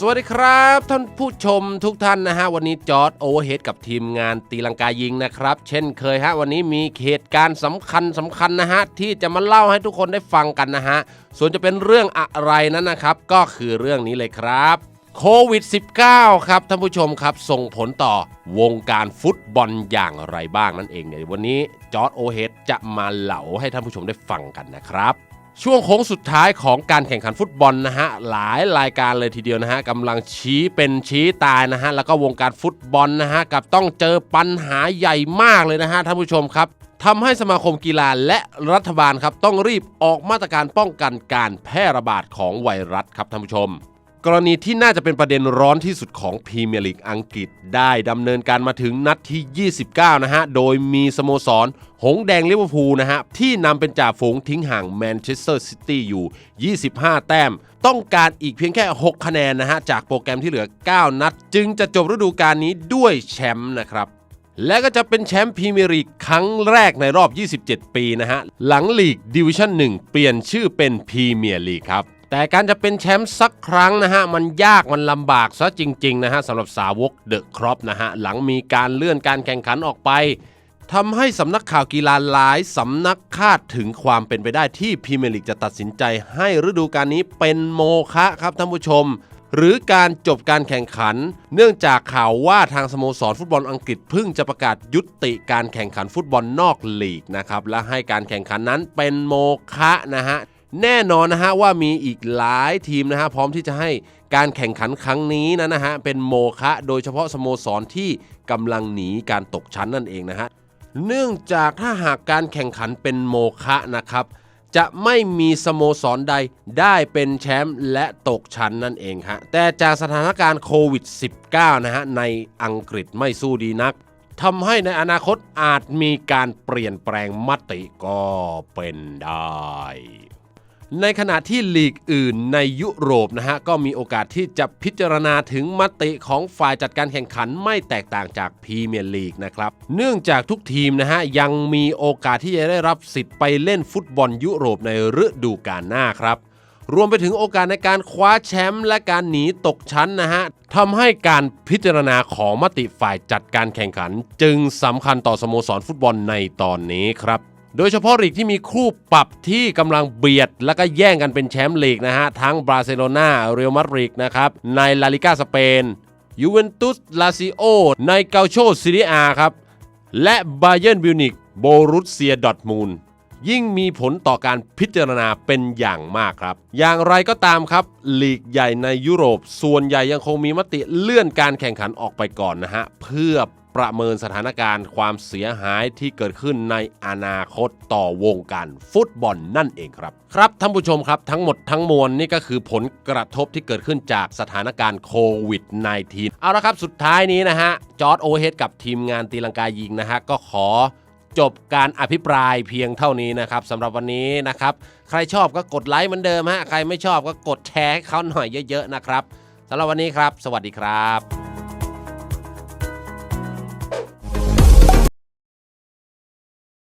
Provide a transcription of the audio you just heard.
สวัสดีครับ ท่านผู้ชมทุกท่านนะฮะ วันนี้จอร์ดโอเวอร์เฮดกับทีมงานตีลังกายิงนะครับ เช่นเคยฮะ วันนี้มีเหตุการณ์สำคัญสำคัญนะฮะ ที่จะมาเล่าให้ทุกคนได้ฟังกันนะฮะ ส่วนจะเป็นเรื่องอะไรนั้นนะครับ ก็คือเรื่องนี้เลยครับโควิด -19 ครับท่านผู้ชมครับ ส่งผลต่อวงการฟุตบอลอย่างไรบ้างนั่นเองเนี่ยวันนี้จอร์ดโอเวอร์เฮดจะมาเล่าให้ท่านผู้ชมได้ฟังกันนะครับ ช่วงโค้งสุดท้ายของการแข่งขันฟุตบอลนะฮะหลายรายการเลยทีเดียวนะฮะกำลังชี้เป็นชี้ตายนะฮะแล้วก็วงการฟุตบอลนะฮะกับต้องเจอปัญหาใหญ่มากเลยนะฮะท่านผู้ชมครับทำให้สมาคมกีฬาและรัฐบาลครับต้องรีบออกมาตรการป้องกันการแพร่ระบาดของไวรัสครับท่านผู้ชม กรณีที่น่าจะเป็นประเด็นร้อนที่สุดของพรีเมียร์ลีกอังกฤษได้ดำเนินการมาถึงนัดที่ 29 นะฮะ โดยมีสโมสร หงแดงลิเวอร์พูลนะฮะ ที่นำเป็นจ่าฝูงทิ้งห่างแมนเชสเตอร์ซิตี้อยู่ 25 แต้ม ต้องการอีกเพียงแค่ 6 คะแนนนะฮะ จากโปรแกรมที่เหลือ 9 นัด จึงจะจบฤดูกาลนี้ด้วยแชมป์นะครับและก็จะเป็นแชมป์พรีเมียร์ลีกครั้งแรกในรอบ 27 ปีนะฮะ หลังลีกดิวิชั่น 1 เปลี่ยนชื่อเป็นพรีเมียร์ลีกครับ แต่การจะเป็นแชมป์สักครั้งนะฮะ มันยากมันลำบากซะจริงๆนะฮะสำหรับสาวกเดอะครอปนะฮะ หลังมีการเลื่อนการแข่งขันออกไปทำให้สำนักข่าวกีฬาหลายสำนักคาดถึงความเป็นไปได้ที่พรีเมียร์ลีกจะตัดสินใจให้ฤดูกาลนี้เป็นโมฆะครับท่านผู้ชม หรือการจบการแข่งขัน เนื่องจากข่าวว่าทางสโมสรฟุตบอลอังกฤษเพิ่งจะประกาศยุติการแข่งขันฟุตบอลนอกลีกนะครับและให้การแข่งขันนั้นเป็นโมฆะนะฮะ แน่นอนนะฮะว่ามีอีกหลายทีมนะฮะพร้อมที่จะให้การแข่งขันครั้งนี้นะนะฮะเป็นโมฆะโดยเฉพาะสโมสรที่กำลังหนีการตกชั้นนั่นเองนะฮะเนื่องจากถ้าหากการแข่งขันเป็นโมฆะนะครับ จะไม่มีสโมสรใดได้เป็นแชมป์และตกชั้นนั่นเองฮะแต่จากสถานการณ์โควิด -19 นะฮะในอังกฤษไม่สู้ดีนักทำให้ในอนาคตอาจมีการเปลี่ยนแปลงมติก็เป็นได้ ในขณะที่ลีกอื่นในยุโรปนะฮะก็มีโอกาสที่จะพิจารณาถึงมติของฝ่ายจัดการแข่งขันไม่แตกต่างจากพรีเมียร์ลีกนะครับเนื่องจากทุกทีมนะฮะยังมีโอกาสที่จะได้รับสิทธิ์ไปเล่นฟุตบอลยุโรปในฤดูกาลหน้าครับรวมไปถึงโอกาสในการคว้าแชมป์และการหนีตกชั้นนะฮะทำให้การพิจารณาของมติฝ่ายจัดการแข่งขัน จึงสำคัญต่อสโมสรฟุตบอลในตอนนี้ครับ โดยเฉพาะลีกที่มีคู่ปรับที่กำลังเบียด และก็แย่งกันเป็นแชมป์ลีกนะฮะ ทั้งบาร์เซโลนาเรอัลมาดริดนะครับในลาลิกาสเปนยูเวนตุสลาซิโอในเกาโชซีรีอาครับและบาเยิร์นบิวนิกโบรุสเซียดอทมูล ยิ่งมีผลต่อการพิจารณาเป็นอย่างมากครับ อย่างไรก็ตามครับ ลีกใหญ่ในยุโรป ส่วนใหญ่ยังคงมีมติเลื่อนการแข่งขันออกไปก่อนนะฮะ เพื่อประเมินสถานการณ์ความเสียหายที่เกิดขึ้นในอนาคตต่อวงการฟุตบอลนั่นเองครับ ครับท่านผู้ชมครับทั้งหมดทั้งมวลนี่ก็คือผลกระทบที่เกิดขึ้นจากสถานการณ์โควิด -19 เอาละครับสุดท้ายนี้นะฮะจอร์ดโอเฮดกับทีมงานตีลังกายิงนะฮะก็ขอ จบการอภิปรายเพียงเท่านี้นะครับสำหรับวันนี้นะครับ ใครชอบก็กดไลค์เหมือนเดิมฮะใครไม่ชอบก็กดแชร์ให้เขาหน่อยเยอะๆนะครับสำหรับวันนี้ครับ สวัสดีครับ